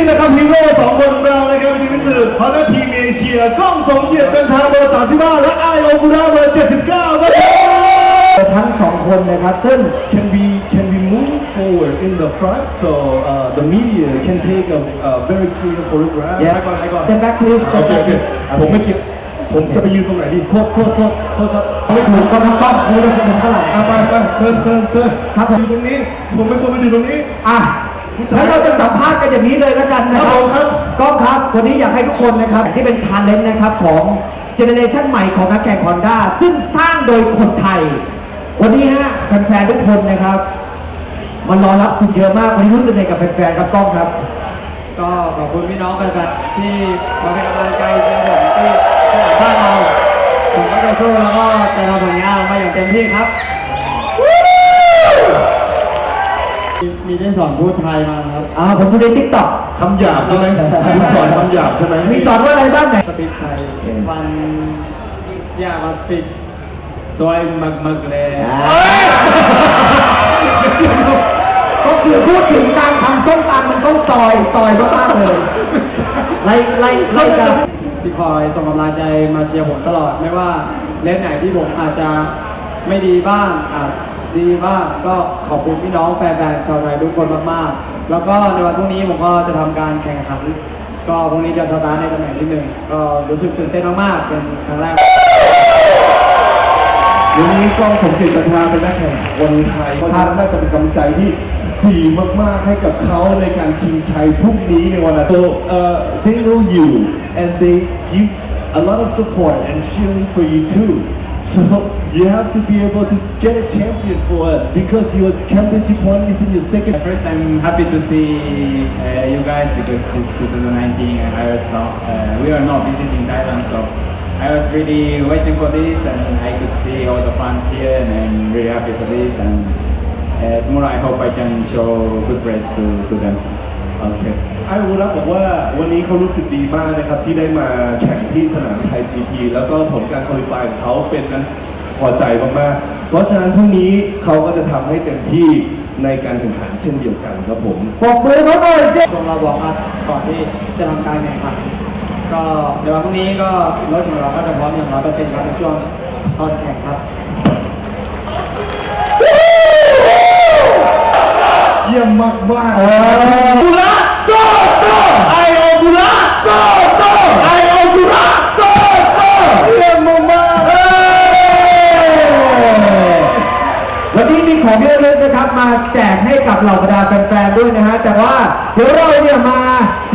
งนะครับฮีโร่สองคนของเรานะครับทีมพิสูจน์พาร์ททีมเอเชียกล้องสองเกียรติจันทาเบอร์สามสิบห้าและไอโอคุระเบอร์เจ็ดสิบเก้าครัทั้งสองคนนะครับซึ่ง can we can we move forward in the front so uh, the media can take a, a very clear photograph yeah. ไปก่อนไปก่อน step back please step โอเคโอเคผมไม่เก็บผมจะไปยืนตรงไหนดีโทษโทษโทษโทษครับไม่ถูกก็ทั้งป้อมไม่ได้เป็นเท่าไหร่ไปไปเชิญเชิญเชิญครับอยู่ตรงนี้ ผมไม่ควรไปอยู่ตรงนี้อะ แล้วเราจะสัมภาษณ์กันอย่างนี้เลยแล้วกันนะคครัรับบผมครับก้องครับวันนี้อยากให้ทุกคนนะครับที่เป็นชาเลนจ์นะครับของเจเนเรชันใหม่ของนักแข่งฮอนด้าซึ่งสร้างโดยคนไทย วันนี้ฮะแฟนๆทุกคนนะครับมันรอรับคุณเยอะมากวันนี้รู้สึกไงกับแฟนๆครับก้องครับ ก็ขอบคุณพี่น้องแฟนๆที่มาเป็นกำลังใจเชียร์ผมที่สนามบ้านเราผมก็จะสู้แล้วก็จะทำผลงานออกมาอย่างเต็มที่ครับ มีมีได้สอนพูดไทยมาครับอ่าผมดูในทิกตอกคำหยาบใช่ไหมคุณสอนคำหยาบใช่ไหมมีสอนว่าอะไรบ้างไหนสปีกไทยวันอยากมาสปีกซอยมักๆเลยก็คือพูดถึงการทำส้มตำมันต้องซอยซอยมากๆเลยไล่ไล่ไล่กันที่คอยส่งกำลังใจมาเชียร์ผมตลอดไม่ว่าเล่นไหนที่ผมอาจจะไม่ดีบ้างอาจ ดีบ้างก็ขอบคุณพี่น้องแฟนๆชาวไทยทุกคนมากๆ แล้วก็ในวันพรุ่งนี้ผมก็จะทำการแข่งขัน ก็พรุ่งนี้จะสตาร์ทในตำแหน่งที่หนึ่งก็รู้สึกตื่นเต้นมากๆเป็นครั้งแรกวันนี้กล้องสมเกียรติจันทราเป็นนักแข่งคนไทยเพราะฉะนั้นน่าจะเป็นกำลังใจที่ดีมากๆให้กับเขาในการชิงชัยพรุ่งนี้ในวันอาทิตย์ so uh, they know you and they give a lot of support and cheering for you too So you have to be able to get a champion for us because your championship one is in your second. First, I'm happy to see uh, you guys because it's 2019 and uh, I was not, uh, we are not visiting Thailand, so I was really waiting for this and I could see all the fans here and I'm really happy for this and uh, tomorrow I hope I can show good race to, to them. Okay. ไอ้อุระบอกว่าวันนี้เขารู้สึกดีมากนะครับที่ได้มาแข่งที่สนามไทย GP แล้วก็ผลการคุริฟายของเขาเป็นนั้นพอใจมากๆ เพราะฉะนั้นพรุ่งนี้เขาก็จะทำให้เต็มที่ในการแข่งขันเช่นเดียวกันครับผม ปรบมือเขาหน่อยสิช่วงเราบอกว่าก่อนที่จะทำการแข่งขันก็เดี๋ยววันพรุ่งนี้ก็รถของเราก็จะพร้อมอย่างร้อยเปอร์เซ็นต์ครับในช่วงตอนแข่งครับ เยี่ยมมากมากกุระโซโซไอโอกุระโซโซไอโอกุระโซโซเยี่ยมมากมากเอ้ยวันนี้มีของที่ระลึกนะครับมาแจกให้กับ เหล่าบรรดาแฟนๆด้วยนะฮะแต่ว่าเดี๋ยวเราเนี่ยมา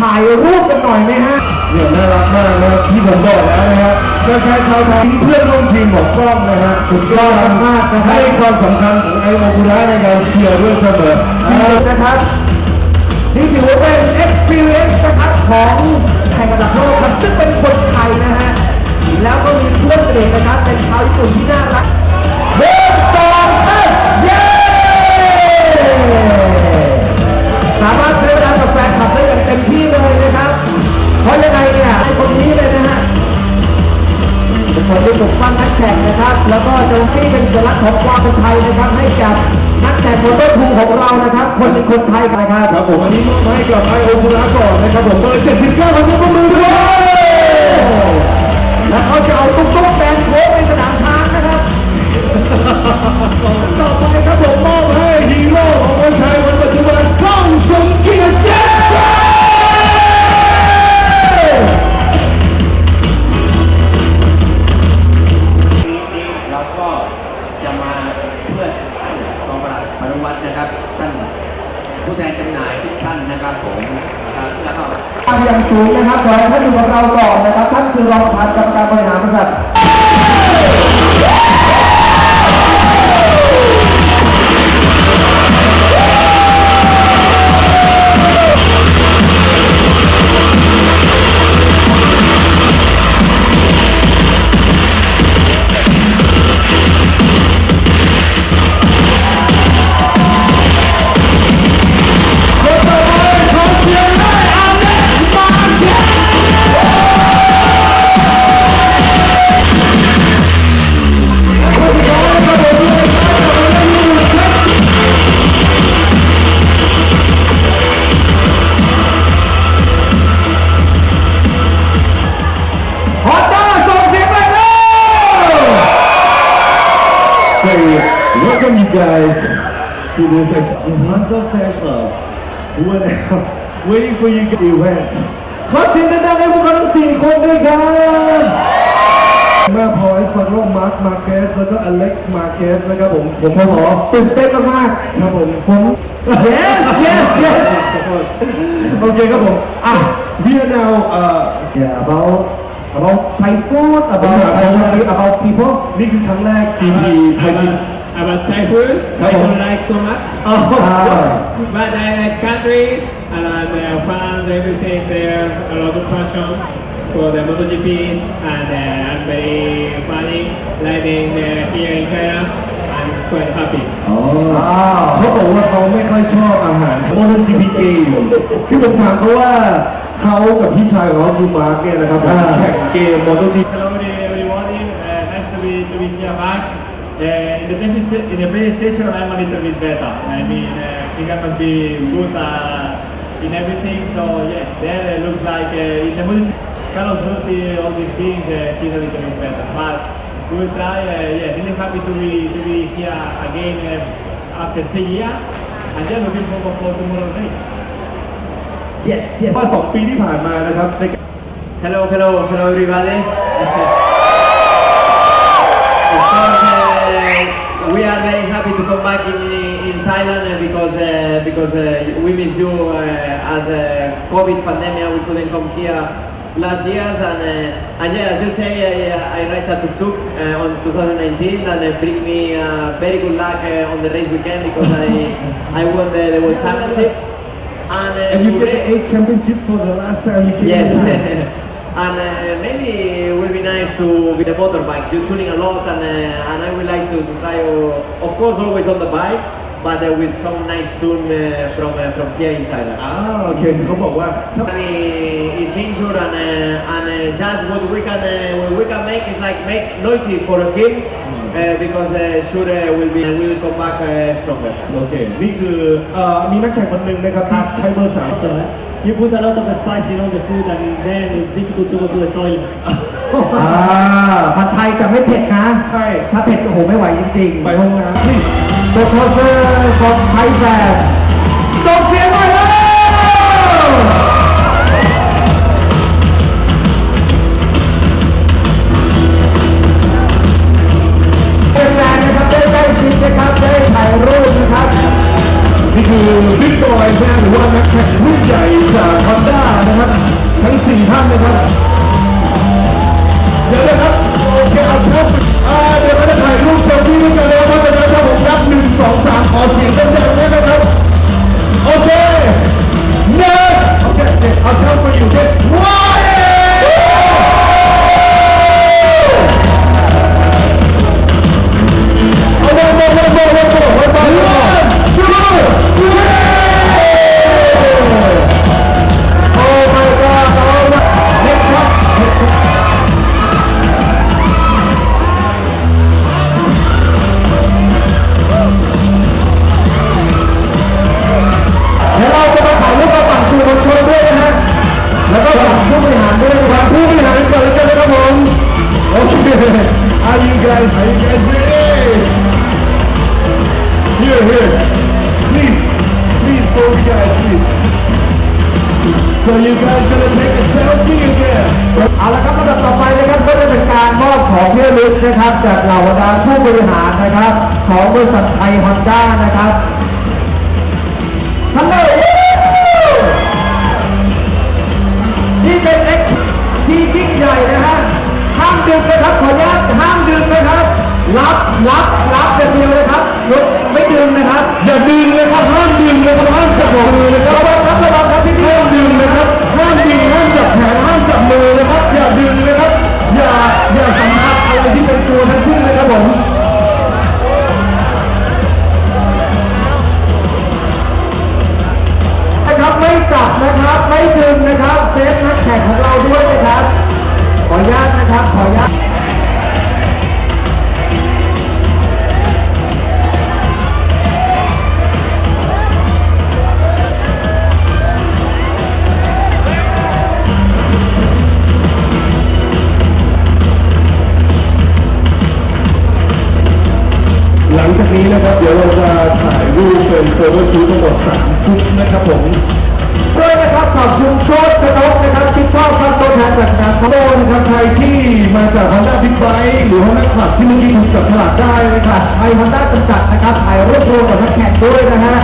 ถ่ายรูปกันหน่อยไหมฮะเนี่ยน่ารักมากนะครับที่ผมบอกแล้วนะฮะแฟนๆชาวไทยเพื่อนร่วมทีมของกล้องนะฮะสุดยอดมากๆนะครับให้ความสำคัญของไอโอกุระในการเชียร์ด้วยเสมอสิ่งหนึ่งนะครับนี่ถือว่าเป็น experience นะครับของแข่งระดับโลกครับซึ่งเป็นคนไทยนะฮะแล้วก็มีเพื่อนสนิทนะครับเป็นชาวญี่ปุ่นที่น่ารักเริ่มสองสามเย้ สามารถใช้เวลากับแฟนคลับได้อย่างเต็มที่เลยนะครับ เพราะยังไงเนี่ยไอ้คนนี้เลยนะฮะเป็นคนที่ปกป้องนักแข่งนะครับ แล้วก็โจมตีเป็นสัญลักษณ์ของความเป็นไทยนะครับ ให้กับนักแข่งมอเตอร์ทูของเรานะครับ คนเป็นคนไทยนะครับครับผมอันนี้มอบให้กับไอโอกุระก่อนนะครับผมเบอร์79ขอเสียงปรบมือด้วย นุวัฒน์นะครับ ท่านผู้แทนจำหน่ายทุกท่านนะครับผมนะครับแล้วก็ทางอย่างสูงนะครับขอให้ท่านอยู่กับเราก่อนนะครับท่านคือรองประธานกรรมการบริหารบริษัท to this Rapunzel fan club who are now waiting for you guys event ขอเสียงดังๆให้พวกเขาทั้งสี่คนด้วยครับแม่พอเอสปาโรมาร์คมาเกสแล้วก็อเล็กซ์มาเกสนะครับผม ผมขอตื่นเต้นมากครับผมๆผม yes yes yes โอเคครับผมอะ we are now เอ่อ yeah about about Thai food about about about people นี่คือครั้งแรก GP ไทยจีน About Thai food, I Come on. don't like so much. อ๋อ But I like country and uh, the fans, everything. There's a lot of passion for the MotoGP and uh, I'm very funny riding uh, here in China. I'm quite happy. อ๋อเขาบอกว่าเขาไม่ค่อยชอบอาหารโมโน GP เกมคือผมถามเขาว่าเขากับพี่ชายของเขาคือมาร์กเนี่ยนะครับผมแข่งเกมโมโต GP Hello everybody, uh, nice to be, to be here back. Uh, in, the PlayStation, in the PlayStation, I'm a little bit better. I mean, uh, he must be good uh, in everything. So yeah, there it looks like uh, in the multi Call of Duty, all these things, uh, he's a little bit better. But we will try. Uh, yeah, really happy to be to be here again uh, after three years, and just looking forward for tomorrow's race. yes yes ว่าสองปีที่ผ่านมานะครับในการ Hello, hello, hello everybody. of course, uh, back in, in Thailand uh, because uh, because uh, we miss you uh, as a COVID pandemic. We couldn't come here last years and uh, and yeah, as you say, I, I ride a tuk tuk uh, on 2019 and uh, bring me uh, very good luck uh, on the race weekend because I I won the, the World Championship. And, uh, and you today- the eight championship for the last time you came Yes. and uh, maybe it will be nice to with the motorbikes. You're tuning a lot, and uh, and I would like to, to try, uh, of course, always on the bike, but uh, with some nice tune uh, from uh, from here in Thailand. อ่าโอเคเขาบอกว่าถ้า He is injured, and uh, and uh, just what we can uh, what we can make is like make noisy for him uh, because uh, sure uh, will be will come back uh, stronger. โอเค นี่คือเอ่อมีนักแข่งคนหนึ่งนะครับที่ใช้เบอร์สาม So you put a lot of spice in all the food and then it's difficult to go to the toilet. อ่าผัดไทยแต่ไม่เผ็ดนะ ใช่ ถ้าเผ็ดโอ้โหไม่ไหวจริงๆไปห้องน้ำ นี่โซโคเซอร์ของไทยแลนด์ส่งเสียงมาแล้วเป็นแฟนนะครับได้ใกล้ชิดนะครับ ได้ถ่ายรูปนะครับ นี่คือบิ๊กบอยนะหรือว่านักแข่งรุ่นใหญ่จากฮอนด้านะครับ ทั้งสี่ท่านนะครับ เดี๋ยวนะครับโอเคเอาครับอ่าเดี๋ยวเราจะถ่ายรูปเซลฟี่ด้วยกันเลย 박현권 이렇게 우와! ลึกนะครับจากเหล่าบรรดาผู้บริหารนะครับ ของบริษัทไทยฮอนด้านะครับฮัลโหลนี่เป็น X ที่ยิ่งใหญ่นะฮะห้ามดึงนะครับขออนุญาตห้ามดึงนะครับ รับรับรับอย่างเดียวนะครับไม่ดึงนะครับ อย่าดึงนะค ขออนุญาตนะครับ ขออนุญาตหลังจากนี้นะครับ เดี๋ยวเราจะถ่ายรูปเป็นโฟโต้ชูตทั้งหมด3กรุ๊นะครับผม ด้วยนะครับขอบคุณโชคชนกนะครับชิดชอบครับตัวแทนจากสนามโทษนะครับใครที่มาจากฮอนด้าบิ๊กไบค์หรือ Honda Club ที่เมื่อกี้ผมจับฉลากได้นะคจารับไทยฮอนด้าจำกัดนะครับถ่ายรูปรวมกับนักแข่งด้วยนะฮะ